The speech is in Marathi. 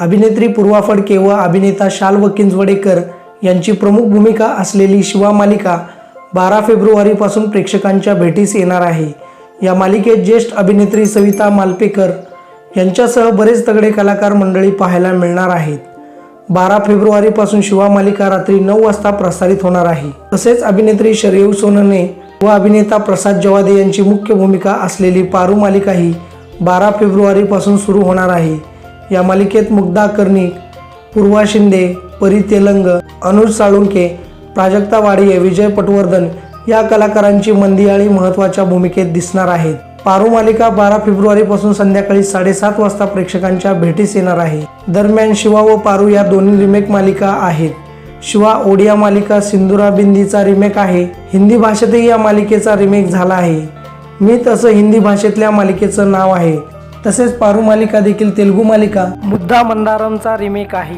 अभिनेत्री पूर्वा फडके व अभिनेता शाल्व किंजवडेकर यांची प्रमुख भूमिका असलेली शिवा मालिका बारा फेब्रुवारीपासून प्रेक्षकांच्या भेटीस येणार आहे. या मालिकेत ज्येष्ठ अभिनेत्री सविता मालपेकर यांच्यासह बरेच तगडे कलाकार मंडळी पाहायला मिळणार आहेत. बारा फेब्रुवारीपासून शिवा मालिका रात्री नऊ वाजता प्रसारित होणार आहे. तसेच अभिनेत्री शरयू सोनने व अभिनेता प्रसाद जवादे यांची मुख्य भूमिका असलेली पारू मालिकाही बारा फेब्रुवारीपासून सुरू होणार आहे. या मालिकेत मुग्धा कर्णिक पूर्वा शिंदे परी तेलंग अनुज साळुंके प्राजक्ता वाडिये विजय पटवर्धन या कलाकारांची मंदियाळी महत्त्वाच्या भूमिकेत दिसणार आहेत. पारू मालिका बारा फेब्रुवारीपासून संध्याकाळी साडेसात वाजता प्रेक्षकांच्या भेटीस येणार आहे. दरम्यान शिवा व पारू या दोन्ही रिमेक मालिका आहेत. शिवा ओडिया मालिका सिंधुरा बिंदीचा रिमेक आहे. हिंदी भाषेतही या मालिकेचा रिमेक झाला आहे. मी तसं हिंदी भाषेतल्या मालिकेचं नाव आहे. तसेच पारू मालिका देखील तेलुगू मालिका. मुद्दा मंदारमचा रिमेक आहे.